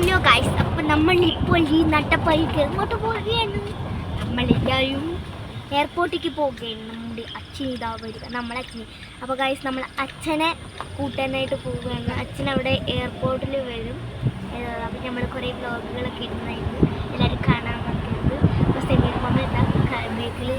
Hello guys അപ്പൊ നമ്മൾ ഇപ്പോൾ ഈ നട്ടപ്പയ്ക്ക് എങ്ങോട്ട് പോവുകയാണ് നമ്മളെല്ലാവരും എയർപോർട്ടിലേക്ക് പോവുകയാണ്. നമ്മുടെ അച്ഛൻ ഇതാ വരിക. നമ്മളെ അച്ഛൻ. അപ്പോൾ ഗൈസ് നമ്മൾ അച്ഛനെ കൂട്ടാനായിട്ട് പോവുകയാണ്. അച്ഛൻ അവിടെ എയർപോർട്ടിൽ വരും. അപ്പം നമ്മൾ കുറേ ബ്ലോഗുകളൊക്കെ ഇടുന്നതായിരുന്നു എല്ലാവരും കാണാൻ പറ്റുന്നത് അപ്പോൾ സെമീർ മമ്മ ബേക്കിൽ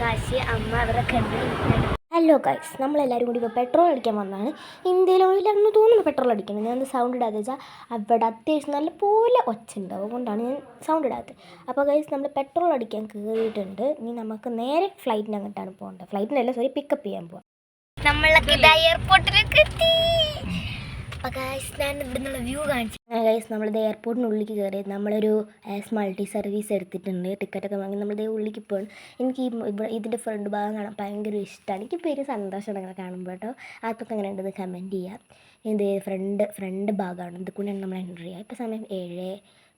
കാശി അമ്മ അവരൊക്കെ ഉണ്ട്. ഹലോ ഗൈസ് നമ്മളെല്ലാവരും കൂടി ഇപ്പോൾ പെട്രോൾ അടിക്കാൻ വന്നതാണ് ഇന്ത്യയിലാണെന്ന് തോന്നുന്നു പെട്രോൾ അടിക്കുന്നത്. ഞാൻ സൗണ്ട് ഇടാതെ വെച്ചാൽ അവിടെ അത്യാവശ്യം നല്ല പോലെ ഒച്ച ഉണ്ട്. അതുകൊണ്ടാണ് ഞാൻ സൗണ്ട് ഇടാത്തത്. അപ്പോൾ ഗൈസ് നമ്മൾ പെട്രോൾ അടിക്കാൻ കയറിയിട്ടുണ്ട് ഇനി നമുക്ക് നേരെ ഫ്ലൈറ്റിന് അങ്ങോട്ടാണ് പോകേണ്ടത്. ഫ്ലൈറ്റിനല്ല സോറി പിക്കപ്പ് ചെയ്യാൻ പോകാം നമ്മളൊക്കെ എയർപോർട്ടിലേക്ക് എത്തി. ഗൈസ് നമ്മളിത് എയർപോർട്ടിനുള്ളിലേക്ക് കയറി നമ്മളൊരു ആസ് മൾട്ടി സർവീസ് എടുത്തിട്ടുണ്ട്. ടിക്കറ്റൊക്കെ വാങ്ങി നമ്മളിത് ഉള്ളിലേക്ക് പോകണം എനിക്ക് ഈ ഇവിടെ ഇതിന്റെ ഫ്രണ്ട് ഭാഗം കാണാൻ ഭയങ്കര ഇഷ്ടമാണ് എനിക്ക് പേര് സന്തോഷമാണ് അങ്ങനെ കാണുമ്പോൾ കേട്ടോ. അതൊക്കെ അങ്ങനെ ഉണ്ടെന്ന് കമന്റ് ചെയ്യാം. ഇത് ഫ്രണ്ട് ഫ്രണ്ട് ഭാഗമാണ്. ഇത് കൂടെയാണ് നമ്മൾ എന്റർ ചെയ്യുക. ഇപ്പോൾ സമയം ഏഴ്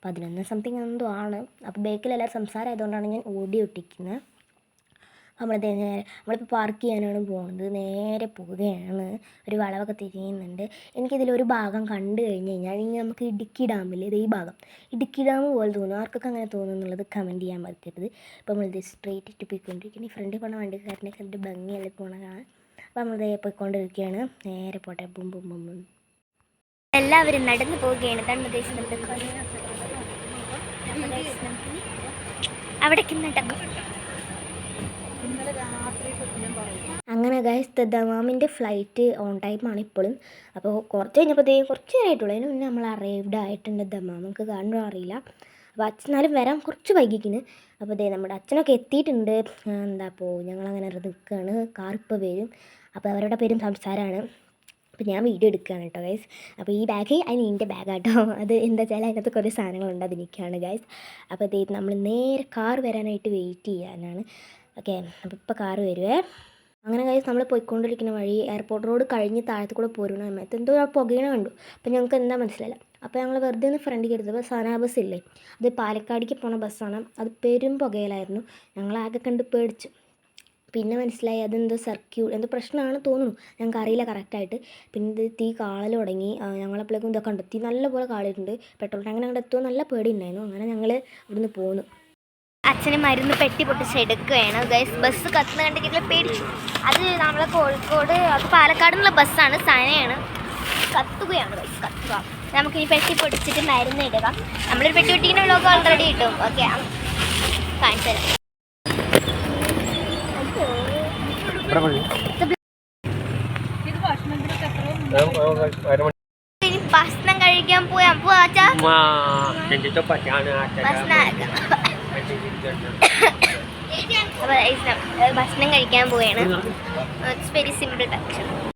പതിനൊന്ന് സംതിങ് എന്തോ ആണ്. അപ്പോൾ ബേക്കിൽ എല്ലാവരും സംസാരം ആയതുകൊണ്ടാണ് ഞാൻ ഓടി ഒട്ടിക്കുന്നത് നമ്മളത് നേരെ നമ്മളിപ്പോൾ പാർക്ക് ചെയ്യാനാണ് പോകുന്നത് നേരെ പോവുകയാണ്. ഒരു വളവൊക്കെ തിരിയുന്നുണ്ട്. എനിക്കിതിലൊരു ഭാഗം കണ്ടു കഴിഞ്ഞ് കഴിഞ്ഞാൽ ഇനി നമുക്ക് ഇടുക്കി ഡാമിൽ ഇത് ഈ ഭാഗം. ഇടുക്കി ഡാം പോലെ തോന്നുന്നു ആർക്കൊക്കെ അങ്ങനെ തോന്നുന്നു എന്നുള്ളത് കമന്റ് ചെയ്യാൻ പറ്റരുത് ഇപ്പോൾ നമ്മളിത് സ്ട്രേറ്റ് ഇട്ട് പോയിക്കൊണ്ടിരിക്കുന്നത് ഈ ഫ്രണ്ടിൽ പോണ വണ്ടിക്കാരനെ കണ്ടിട്ട് ഭംഗിയല്ലേ പോണ അപ്പോൾ നമ്മളിത് പോയിക്കൊണ്ടിരിക്കുകയാണ്. നേരെ പോട്ടെ. ബും ബും ബും ബും. എല്ലാവരും നടന്നു പോവുകയാണ്. തന്നെ അവിടേക്ക് നടക്കും അങ്ങനെ ഗൈസ് ദമാമിന്റെ ഫ്ലൈറ്റ് ഓൺ ടൈമാണ് ഇപ്പോഴും അപ്പോൾ കുറച്ച് കഴിഞ്ഞപ്പോഴത്തേക്കും കുറച്ച് നേരമായിട്ടുള്ളൂ. അതിന് മുന്നേ നമ്മൾ അറൈവ്ഡ് ആയിട്ടുണ്ട് ദമാം. നമുക്ക് കാണുമ്പോൾ അറിയില്ല. അപ്പോൾ അച്ഛനാലും വരാൻ കുറച്ച് വൈകിക്കുന്നു അപ്പോൾ ദേ നമ്മുടെ അച്ഛനൊക്കെ എത്തിയിട്ടുണ്ട്. എന്താ അപ്പോൾ ഞങ്ങളങ്ങനെ നിൽക്കുകയാണ്. കാർ വരും. അപ്പോൾ അവരുടെ പേരും സംസാരമാണ്. അപ്പോൾ ഞാൻ വീഡിയോ എടുക്കുകയാണ് കേട്ടോ ഗൈസ് അപ്പോൾ ഈ ബാഗ് അതിന് എന്റെ ബാഗാട്ടോ അത് എന്താ വെച്ചാൽ അതിനകത്ത് കുറേ സാധനങ്ങളുണ്ട്. അതിനൊക്കെയാണ് ഗൈസ് അപ്പോൾ ദേ നമ്മൾ നേരെ കാർ വരാനായിട്ട് വെയിറ്റ് ചെയ്യാനാണ്. ഓക്കെ അപ്പോൾ ഇപ്പോൾ കാർ വരുവേ. അങ്ങനെ കഴിച്ച് നമ്മൾ പോയിക്കൊണ്ടിരിക്കുന്ന വഴി എയർപോർട്ട് റോഡ് കഴിഞ്ഞ് താഴത്ത് കൂടെ പോരുന്ന സമയത്ത് എന്തോ ആ പുകയണ കണ്ടു. അപ്പോൾ ഞങ്ങൾക്ക് എന്താ മനസ്സിലായില്ല. അപ്പോൾ ഞങ്ങൾ വെറുതെ ഒന്ന് ഫ്രണ്ടിൽ എടുത്തപ്പോൾ സനാ ബസ് ഇല്ലേ? അത് പാലക്കാടിക്ക് പോണ ബസ്സാണ് അത് പെരും പുകയിലായിരുന്നു. ഞങ്ങൾ ആകെ കണ്ട് പേടിച്ചു. പിന്നെ മനസ്സിലായി അതെന്തോ സർക്യൂ എന്തോ പ്രശ്നമാണ് തോന്നുന്നു. ഞങ്ങൾക്ക് അറിയില്ല കറക്റ്റായിട്ട് പിന്നെ ഇത് തീ കാളൽ തുടങ്ങി. ഞങ്ങളപ്പോഴേക്കും ഇതൊക്കെ കണ്ടു. തീ നല്ലപോലെ കാളിട്ടുണ്ട് പെട്രോൾ ടാങ്കിന് അങ്ങോട്ട് എത്തുമോ നല്ല പേടി ഉണ്ടായിരുന്നു. അങ്ങനെ ഞങ്ങൾ ഇവിടുന്ന് പോന്നു. അച്ഛന് മരുന്ന് പെട്ടി പൊട്ടിച്ച് എടുക്കുകയാണ്. ഗൈസ് ബസ് കത്തുന്ന കണ്ടിട്ട് പേടിച്ചു. അത് നമ്മളെ കോഴിക്കോട് അത് പാലക്കാട് നിന്നുള്ള ബസ്സാണ് സനയാണ്. കത്തുകയാണ് ഗൈസ് കത്തുക. നമുക്കിനി പെട്ടി പൊട്ടിച്ചിട്ട് മരുന്ന് ഇടുക. നമ്മളൊരു പെട്ടി പൊട്ടിക്കുന്ന വ്ലോഗ് ഓൾറെഡി കിട്ടും ഓക്കെ കാണിച്ചു തരാം. ഇനി ഭക്ഷണം കഴിക്കാൻ പോയാ പോവാ ഭക്ഷണം അപ്പോൾ ഭക്ഷണം കഴിക്കാൻ പോവുകയാണ്. ഇറ്റ്സ് വെരി സിമ്പിൾ ഭക്ഷണം.